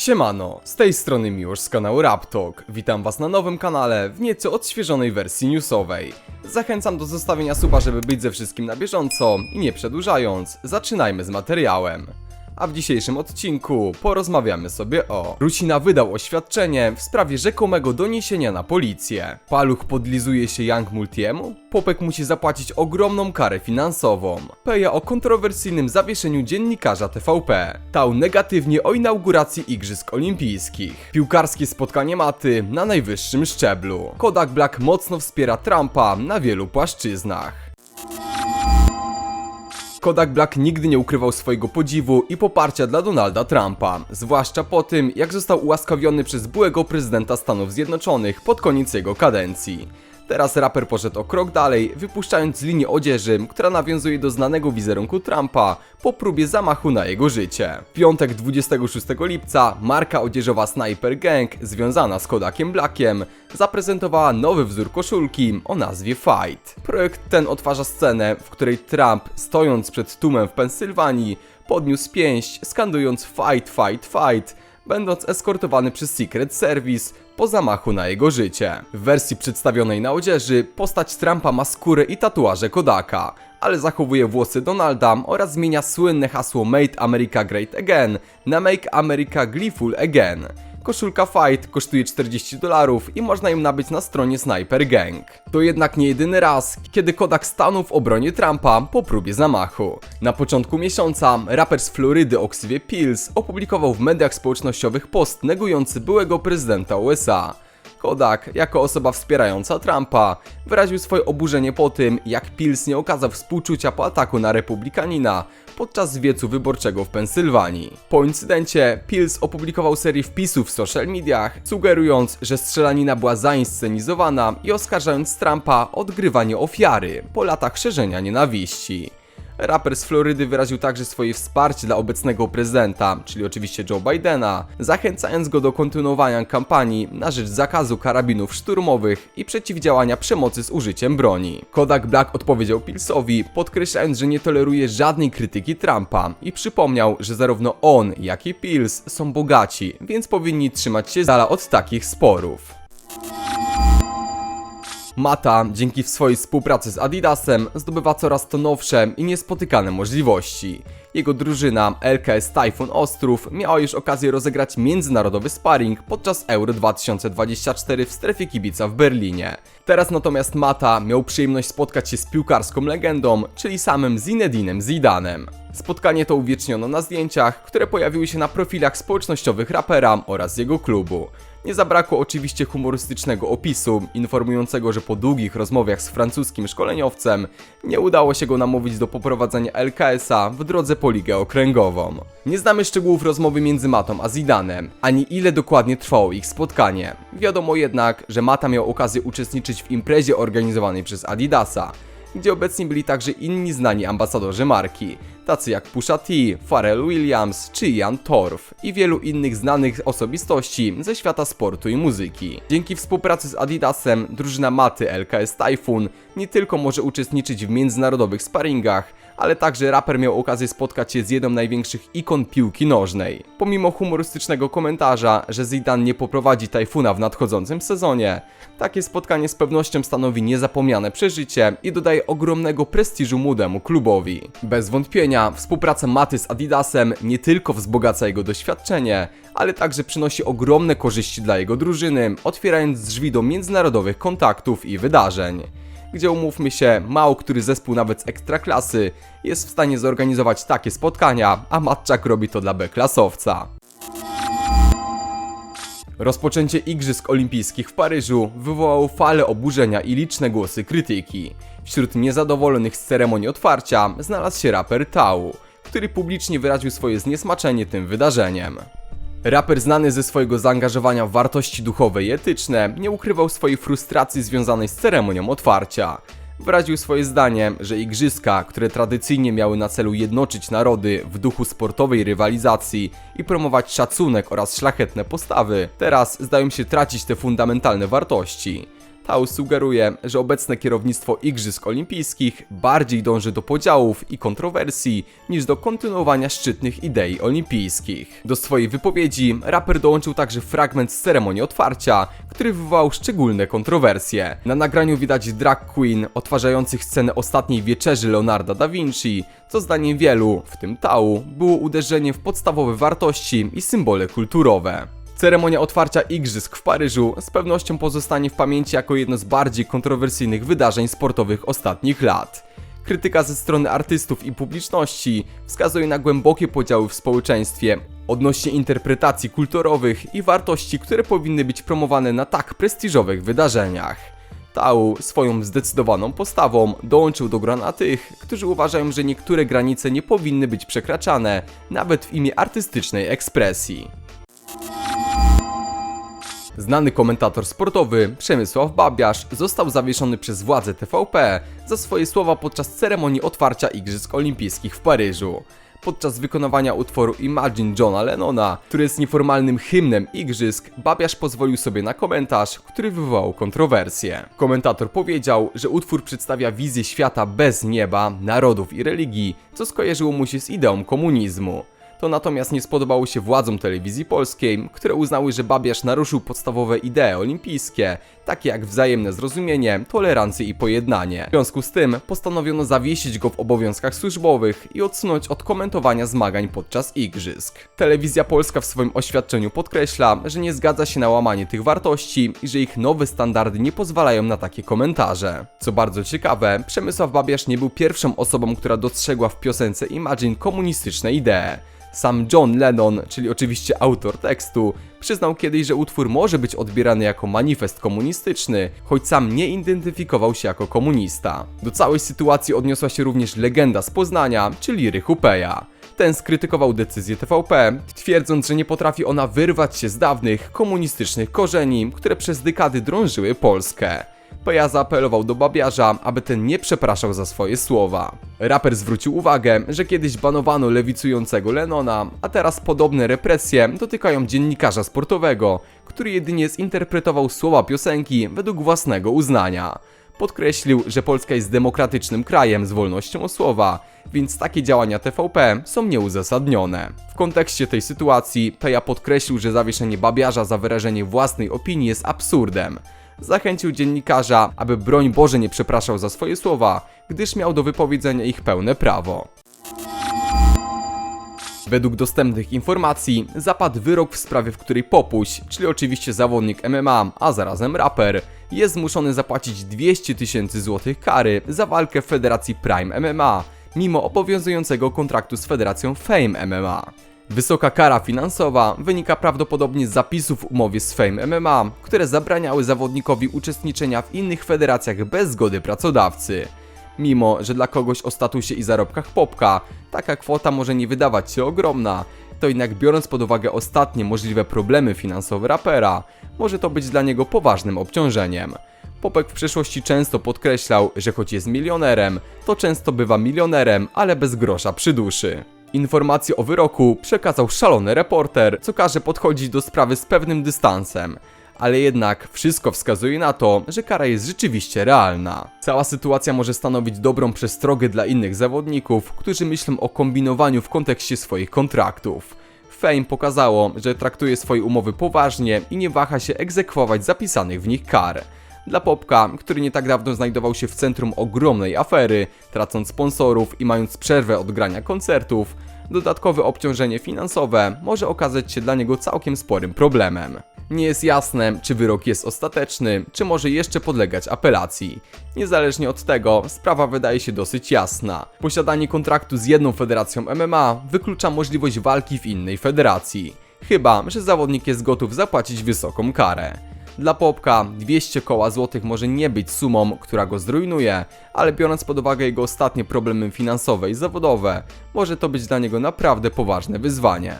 Siemano, z tej strony Miłosz z kanału Raptalk. Witam was na nowym kanale w nieco odświeżonej wersji newsowej. Zachęcam do zostawienia suba, żeby być ze wszystkim na bieżąco i nie przedłużając, zaczynajmy z materiałem. A w dzisiejszym odcinku porozmawiamy sobie o Rusina wydał oświadczenie w sprawie rzekomego doniesienia na policję. Paluch podlizuje się Young Multiemu? Popek musi zapłacić ogromną karę finansową. Peja o kontrowersyjnym zawieszeniu dziennikarza TVP. Tał negatywnie o inauguracji Igrzysk Olimpijskich. Piłkarskie spotkanie maty na najwyższym szczeblu. Kodak Black mocno wspiera Trumpa na wielu płaszczyznach. Kodak Black nigdy nie ukrywał swojego podziwu i poparcia dla Donalda Trumpa, zwłaszcza po tym, jak został ułaskawiony przez byłego prezydenta Stanów Zjednoczonych pod koniec jego kadencji. Teraz raper poszedł o krok dalej, wypuszczając linię odzieży, która nawiązuje do znanego wizerunku Trumpa po próbie zamachu na jego życie. W piątek 26 lipca marka odzieżowa Sniper Gang, związana z Kodakiem Blackiem, zaprezentowała nowy wzór koszulki o nazwie Fight. Projekt ten odtwarza scenę, w której Trump, stojąc przed tłumem w Pensylwanii, podniósł pięść, skandując Fight, Fight, Fight, będąc eskortowany przez Secret Service po zamachu na jego życie. W wersji przedstawionej na odzieży postać Trumpa ma skórę i tatuaże Kodaka, ale zachowuje włosy Donalda oraz zmienia słynne hasło Make America Great Again na Make America Gleeful Again. Koszulka Fight kosztuje 40 dolarów i można ją nabyć na stronie Sniper Gang. To jednak nie jedyny raz, kiedy Kodak stanął w obronie Trumpa po próbie zamachu. Na początku miesiąca raper z Florydy o ksywie Pills opublikował w mediach społecznościowych post negujący byłego prezydenta USA. Kodak, jako osoba wspierająca Trumpa, wyraził swoje oburzenie po tym, jak Pills nie okazał współczucia po ataku na republikanina podczas wiecu wyborczego w Pensylwanii. Po incydencie Pills opublikował serię wpisów w social mediach, sugerując, że strzelanina była zainscenizowana i oskarżając Trumpa o odgrywanie ofiary po latach szerzenia nienawiści. Raper z Florydy wyraził także swoje wsparcie dla obecnego prezydenta, czyli oczywiście Joe Bidena, zachęcając go do kontynuowania kampanii na rzecz zakazu karabinów szturmowych i przeciwdziałania przemocy z użyciem broni. Kodak Black odpowiedział Pillsowi, podkreślając, że nie toleruje żadnej krytyki Trumpa i przypomniał, że zarówno on, jak i Pills są bogaci, więc powinni trzymać się z dala od takich sporów. Mata, dzięki swojej współpracy z Adidasem, zdobywa coraz to nowsze i niespotykane możliwości. Jego drużyna LKS Typhoon Ostrów miała już okazję rozegrać międzynarodowy sparring podczas Euro 2024 w strefie kibica w Berlinie. Teraz natomiast Mata miał przyjemność spotkać się z piłkarską legendą, czyli samym Zinedinem Zidanem. Spotkanie to uwieczniono na zdjęciach, które pojawiły się na profilach społecznościowych rapera oraz jego klubu. Nie zabrakło oczywiście humorystycznego opisu, informującego, że po długich rozmowach z francuskim szkoleniowcem nie udało się go namówić do poprowadzenia LKS-a w drodze po ligę okręgową. Nie znamy szczegółów rozmowy między Matą a Zidanem, ani ile dokładnie trwało ich spotkanie. Wiadomo jednak, że Mata miał okazję uczestniczyć w imprezie organizowanej przez Adidasa, gdzie obecni byli także inni znani ambasadorzy marki, tacy jak Pusha T, Pharrell Williams czy Ian Torf i wielu innych znanych osobistości ze świata sportu i muzyki. Dzięki współpracy z Adidasem, drużyna maty LKS Typhoon nie tylko może uczestniczyć w międzynarodowych sparingach, ale także raper miał okazję spotkać się z jedną największych ikon piłki nożnej. Pomimo humorystycznego komentarza, że Zidane nie poprowadzi Tajfuna w nadchodzącym sezonie, takie spotkanie z pewnością stanowi niezapomniane przeżycie i dodaje ogromnego prestiżu młodemu klubowi. Bez wątpienia, współpraca Maty z Adidasem nie tylko wzbogaca jego doświadczenie, ale także przynosi ogromne korzyści dla jego drużyny, otwierając drzwi do międzynarodowych kontaktów i wydarzeń gdzie umówmy się, mało który zespół nawet z ekstraklasy jest w stanie zorganizować takie spotkania, a Matczak robi to dla B-klasowca. Rozpoczęcie Igrzysk Olimpijskich w Paryżu wywołało falę oburzenia i liczne głosy krytyki. Wśród niezadowolonych z ceremonii otwarcia znalazł się raper Tau, który publicznie wyraził swoje zniesmaczenie tym wydarzeniem. Raper znany ze swojego zaangażowania w wartości duchowe i etyczne nie ukrywał swojej frustracji związanej z ceremonią otwarcia. Wyraził swoje zdanie, że igrzyska, które tradycyjnie miały na celu jednoczyć narody w duchu sportowej rywalizacji i promować szacunek oraz szlachetne postawy, teraz zdają się tracić te fundamentalne wartości. Tao sugeruje, że obecne kierownictwo Igrzysk Olimpijskich bardziej dąży do podziałów i kontrowersji niż do kontynuowania szczytnych idei olimpijskich. Do swojej wypowiedzi raper dołączył także fragment z ceremonii otwarcia, który wywołał szczególne kontrowersje. Na nagraniu widać drag queen odtwarzających scenę ostatniej wieczerzy Leonarda da Vinci, co zdaniem wielu, w tym Tao, było uderzeniem w podstawowe wartości i symbole kulturowe. Ceremonia otwarcia Igrzysk w Paryżu z pewnością pozostanie w pamięci jako jedno z bardziej kontrowersyjnych wydarzeń sportowych ostatnich lat. Krytyka ze strony artystów i publiczności wskazuje na głębokie podziały w społeczeństwie odnośnie interpretacji kulturowych i wartości, które powinny być promowane na tak prestiżowych wydarzeniach. Tao swoją zdecydowaną postawą dołączył do grona tych, którzy uważają, że niektóre granice nie powinny być przekraczane, nawet w imię artystycznej ekspresji. Znany komentator sportowy Przemysław Babiarz został zawieszony przez władze TVP za swoje słowa podczas ceremonii otwarcia Igrzysk Olimpijskich w Paryżu. Podczas wykonywania utworu Imagine Johna Lennona, który jest nieformalnym hymnem Igrzysk, Babiarz pozwolił sobie na komentarz, który wywołał kontrowersję. Komentator powiedział, że utwór przedstawia wizję świata bez nieba, narodów i religii, co skojarzyło mu się z ideą komunizmu. To natomiast nie spodobało się władzom telewizji polskiej, które uznały, że Babiarz naruszył podstawowe idee olimpijskie, takie jak wzajemne zrozumienie, tolerancję i pojednanie. W związku z tym postanowiono zawiesić go w obowiązkach służbowych i odsunąć od komentowania zmagań podczas igrzysk. Telewizja polska w swoim oświadczeniu podkreśla, że nie zgadza się na łamanie tych wartości i że ich nowe standardy nie pozwalają na takie komentarze. Co bardzo ciekawe, Przemysław Babiarz nie był pierwszą osobą, która dostrzegła w piosence Imagine komunistyczne idee. Sam John Lennon, czyli oczywiście autor tekstu, przyznał kiedyś, że utwór może być odbierany jako manifest komunistyczny, choć sam nie identyfikował się jako komunista. Do całej sytuacji odniosła się również legenda z Poznania, czyli Rychupeja. Ten skrytykował decyzję TVP, twierdząc, że nie potrafi ona wyrwać się z dawnych, komunistycznych korzeni, które przez dekady drążyły Polskę. Peja zaapelował do Babiarza, aby ten nie przepraszał za swoje słowa. Raper zwrócił uwagę, że kiedyś banowano lewicującego Lennona, a teraz podobne represje dotykają dziennikarza sportowego, który jedynie zinterpretował słowa piosenki według własnego uznania. Podkreślił, że Polska jest demokratycznym krajem z wolnością słowa, więc takie działania TVP są nieuzasadnione. W kontekście tej sytuacji Peja podkreślił, że zawieszenie Babiarza za wyrażenie własnej opinii jest absurdem zachęcił dziennikarza, aby broń Boże nie przepraszał za swoje słowa, gdyż miał do wypowiedzenia ich pełne prawo. Według dostępnych informacji zapadł wyrok w sprawie, w której Popuś, czyli oczywiście zawodnik MMA, a zarazem raper, jest zmuszony zapłacić 200 tysięcy złotych kary za walkę w Federacji Prime MMA, mimo obowiązującego kontraktu z Federacją Fame MMA. Wysoka kara finansowa wynika prawdopodobnie z zapisów w umowie z Fame MMA, które zabraniały zawodnikowi uczestniczenia w innych federacjach bez zgody pracodawcy. Mimo, że dla kogoś o statusie i zarobkach popka taka kwota może nie wydawać się ogromna, to jednak biorąc pod uwagę ostatnie możliwe problemy finansowe rapera, może to być dla niego poważnym obciążeniem. Popek w przeszłości często podkreślał, że choć jest milionerem, to często bywa milionerem, ale bez grosza przy duszy. Informację o wyroku przekazał szalony reporter, co każe podchodzić do sprawy z pewnym dystansem. Ale jednak wszystko wskazuje na to, że kara jest rzeczywiście realna. Cała sytuacja może stanowić dobrą przestrogę dla innych zawodników, którzy myślą o kombinowaniu w kontekście swoich kontraktów. Fame pokazało, że traktuje swoje umowy poważnie i nie waha się egzekwować zapisanych w nich kar. Dla Popka, który nie tak dawno znajdował się w centrum ogromnej afery, tracąc sponsorów i mając przerwę od grania koncertów, dodatkowe obciążenie finansowe może okazać się dla niego całkiem sporym problemem. Nie jest jasne, czy wyrok jest ostateczny, czy może jeszcze podlegać apelacji. Niezależnie od tego, sprawa wydaje się dosyć jasna. Posiadanie kontraktu z jedną federacją MMA wyklucza możliwość walki w innej federacji. Chyba, że zawodnik jest gotów zapłacić wysoką karę. Dla Popka 200 koła złotych może nie być sumą, która go zrujnuje, ale biorąc pod uwagę jego ostatnie problemy finansowe i zawodowe, może to być dla niego naprawdę poważne wyzwanie.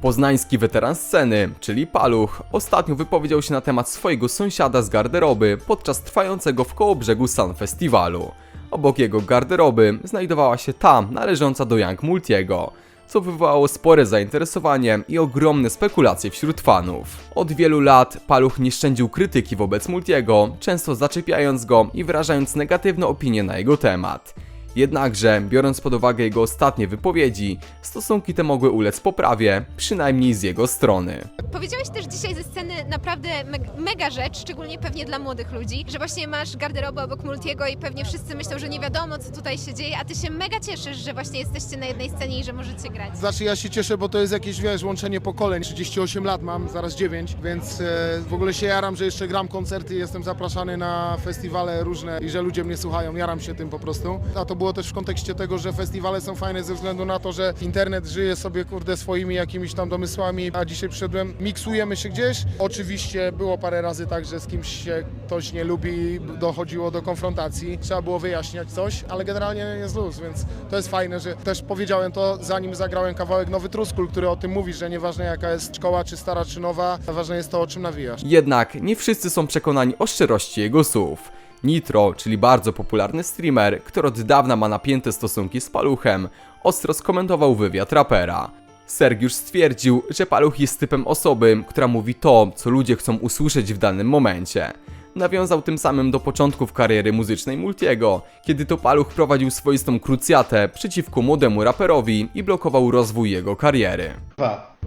Poznański weteran sceny, czyli Paluch, ostatnio wypowiedział się na temat swojego sąsiada z garderoby podczas trwającego w Kołobrzegu Sun Festiwalu. Obok jego garderoby znajdowała się ta należąca do Young Multiego. Co wywołało spore zainteresowanie i ogromne spekulacje wśród fanów. Od wielu lat Paluch nie szczędził krytyki wobec Multiego, często zaczepiając go i wyrażając negatywne opinie na jego temat. Jednakże, biorąc pod uwagę jego ostatnie wypowiedzi, stosunki te mogły ulec poprawie, przynajmniej z jego strony. Powiedziałeś też dzisiaj ze sceny naprawdę me- mega rzecz, szczególnie pewnie dla młodych ludzi, że właśnie masz garderobę obok Multiego i pewnie wszyscy myślą, że nie wiadomo co tutaj się dzieje, a ty się mega cieszysz, że właśnie jesteście na jednej scenie i że możecie grać. Znaczy ja się cieszę, bo to jest jakieś, wiesz, łączenie pokoleń. 38 lat mam, zaraz 9, więc e, w ogóle się jaram, że jeszcze gram koncerty, jestem zapraszany na festiwale różne i że ludzie mnie słuchają, jaram się tym po prostu. A to było też w kontekście tego, że festiwale są fajne ze względu na to, że internet żyje sobie, kurde, swoimi jakimiś tam domysłami, a dzisiaj przyszedłem, miksujemy się gdzieś. Oczywiście było parę razy tak, że z kimś się ktoś nie lubi, dochodziło do konfrontacji, trzeba było wyjaśniać coś, ale generalnie jest luz, więc to jest fajne, że też powiedziałem to, zanim zagrałem kawałek Nowy Truskul, który o tym mówi, że nieważne jaka jest szkoła, czy stara, czy nowa, ważne jest to, o czym nawijasz. Jednak nie wszyscy są przekonani o szczerości jego słów. Nitro, czyli bardzo popularny streamer, który od dawna ma napięte stosunki z Paluchem, ostro skomentował wywiad rapera. Sergiusz stwierdził, że Paluch jest typem osoby, która mówi to, co ludzie chcą usłyszeć w danym momencie. Nawiązał tym samym do początków kariery muzycznej Multiego, kiedy to Paluch prowadził swoistą krucjatę przeciwko młodemu raperowi i blokował rozwój jego kariery.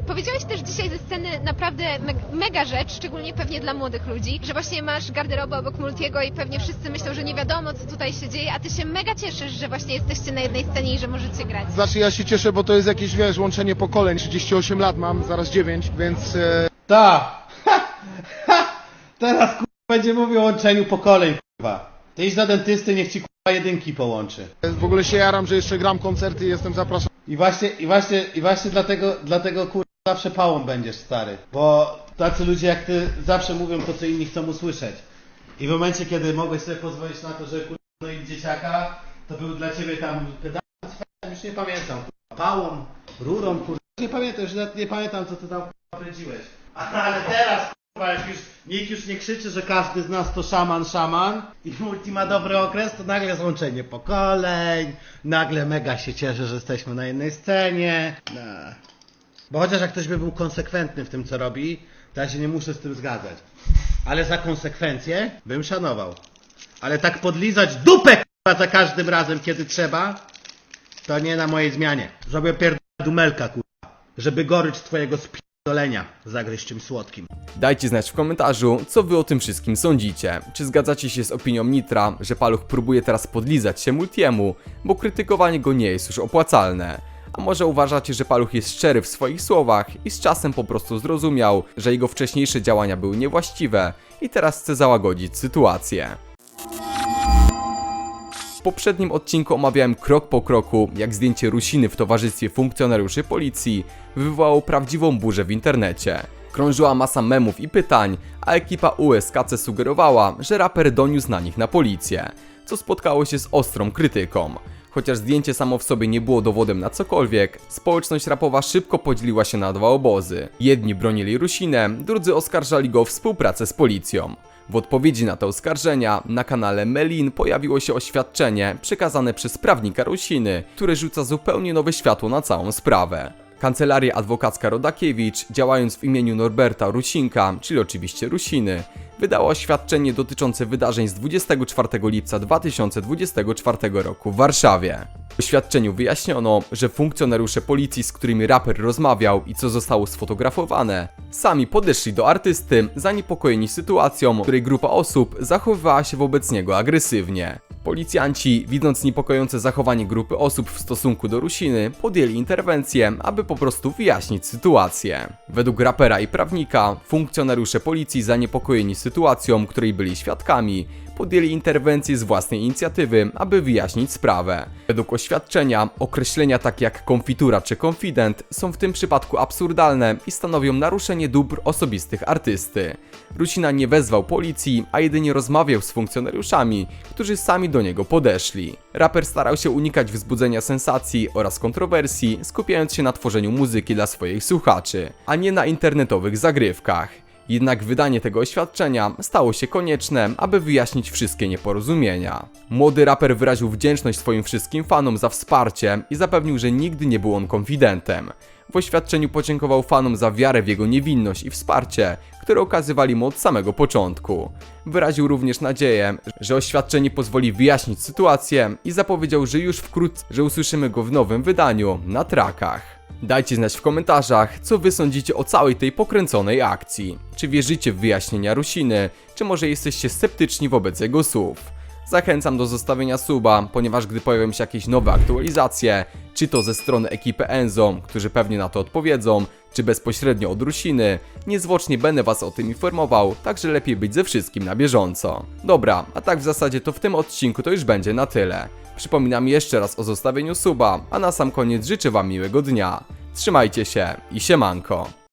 Powiedziałeś też dzisiaj ze sceny naprawdę me- mega rzecz, szczególnie pewnie dla młodych ludzi, że właśnie masz garderobę obok Multiego i pewnie wszyscy myślą, że nie wiadomo co tutaj się dzieje, a ty się mega cieszysz, że właśnie jesteście na jednej scenie i że możecie grać. Znaczy ja się cieszę, bo to jest jakieś, wiesz, łączenie pokoleń. 38 lat mam, zaraz 9, więc e, Ta. Teraz będzie mówił o łączeniu pokoleń kurwa. Ty idź do dentysty, niech ci kurwa jedynki połączy. w ogóle się jaram, że jeszcze gram koncerty i jestem zapraszany. I właśnie, i właśnie, i właśnie dlatego, dlatego kurwa zawsze pałą będziesz stary. Bo tacy ludzie jak ty zawsze mówią to, co inni chcą usłyszeć. I w momencie, kiedy mogłeś sobie pozwolić na to, że kurwa no i dzieciaka, to był dla ciebie tam pedał, już nie pamiętam, kurwa, pałą, rurą, kurwa. Nie pamiętam, już nawet nie pamiętam, co ty tam kurwa kręciłeś. Ale teraz jak już nikt już nie krzyczy, że każdy z nas to szaman, szaman i multi ma dobry okres, to nagle złączenie pokoleń, nagle mega się cieszę, że jesteśmy na jednej scenie. No. Bo chociaż jak ktoś by był konsekwentny w tym, co robi, to ja się nie muszę z tym zgadzać. Ale za konsekwencje bym szanował. Ale tak podlizać dupę kurwa, za każdym razem, kiedy trzeba, to nie na mojej zmianie. Zrobię pierdolę dumelka, kurwa. Żeby gorycz twojego czymś słodkim. Dajcie znać w komentarzu, co wy o tym wszystkim sądzicie. Czy zgadzacie się z opinią Nitra, że Paluch próbuje teraz podlizać się Multiemu, bo krytykowanie go nie jest już opłacalne? A może uważacie, że Paluch jest szczery w swoich słowach i z czasem po prostu zrozumiał, że jego wcześniejsze działania były niewłaściwe i teraz chce załagodzić sytuację? Poprzednim odcinku omawiałem krok po kroku, jak zdjęcie Rusiny w towarzystwie funkcjonariuszy policji wywołało prawdziwą burzę w internecie. Krążyła masa memów i pytań, a ekipa USKC sugerowała, że raper doniósł na nich na policję, co spotkało się z ostrą krytyką. Chociaż zdjęcie samo w sobie nie było dowodem na cokolwiek, społeczność rapowa szybko podzieliła się na dwa obozy. Jedni bronili Rusinę, drudzy oskarżali go o współpracę z policją. W odpowiedzi na te oskarżenia na kanale Melin pojawiło się oświadczenie przekazane przez prawnika Rusiny, które rzuca zupełnie nowe światło na całą sprawę. Kancelaria adwokacka Rodakiewicz, działając w imieniu Norberta Rusinka, czyli oczywiście Rusiny, wydała oświadczenie dotyczące wydarzeń z 24 lipca 2024 roku w Warszawie. W oświadczeniu wyjaśniono, że funkcjonariusze policji, z którymi raper rozmawiał i co zostało sfotografowane, sami podeszli do artysty zaniepokojeni sytuacją, w której grupa osób zachowywała się wobec niego agresywnie. Policjanci, widząc niepokojące zachowanie grupy osób w stosunku do Rusiny, podjęli interwencję, aby po prostu wyjaśnić sytuację. Według rapera i prawnika, funkcjonariusze policji zaniepokojeni sytuacją, której byli świadkami, podjęli interwencję z własnej inicjatywy, aby wyjaśnić sprawę. Według oświadczenia, określenia takie jak konfitura czy konfident są w tym przypadku absurdalne i stanowią naruszenie dóbr osobistych artysty. Rusina nie wezwał policji, a jedynie rozmawiał z funkcjonariuszami, którzy sami do niego podeszli. Raper starał się unikać wzbudzenia sensacji oraz kontrowersji, skupiając się na tworzeniu muzyki dla swoich słuchaczy, a nie na internetowych zagrywkach. Jednak wydanie tego oświadczenia stało się konieczne, aby wyjaśnić wszystkie nieporozumienia. Młody raper wyraził wdzięczność swoim wszystkim fanom za wsparcie i zapewnił, że nigdy nie był on konfidentem. W oświadczeniu podziękował fanom za wiarę w jego niewinność i wsparcie, które okazywali mu od samego początku. Wyraził również nadzieję, że oświadczenie pozwoli wyjaśnić sytuację i zapowiedział, że już wkrótce, że usłyszymy go w nowym wydaniu na trakach. Dajcie znać w komentarzach, co wy sądzicie o całej tej pokręconej akcji. Czy wierzycie w wyjaśnienia Rusiny, czy może jesteście sceptyczni wobec jego słów? Zachęcam do zostawienia suba, ponieważ gdy pojawią się jakieś nowe aktualizacje, czy to ze strony ekipy Enzo, którzy pewnie na to odpowiedzą, czy bezpośrednio od Rusiny, niezwłocznie będę was o tym informował, także lepiej być ze wszystkim na bieżąco. Dobra, a tak w zasadzie to w tym odcinku to już będzie na tyle. Przypominam jeszcze raz o zostawieniu suba, a na sam koniec życzę wam miłego dnia. Trzymajcie się i siemanko.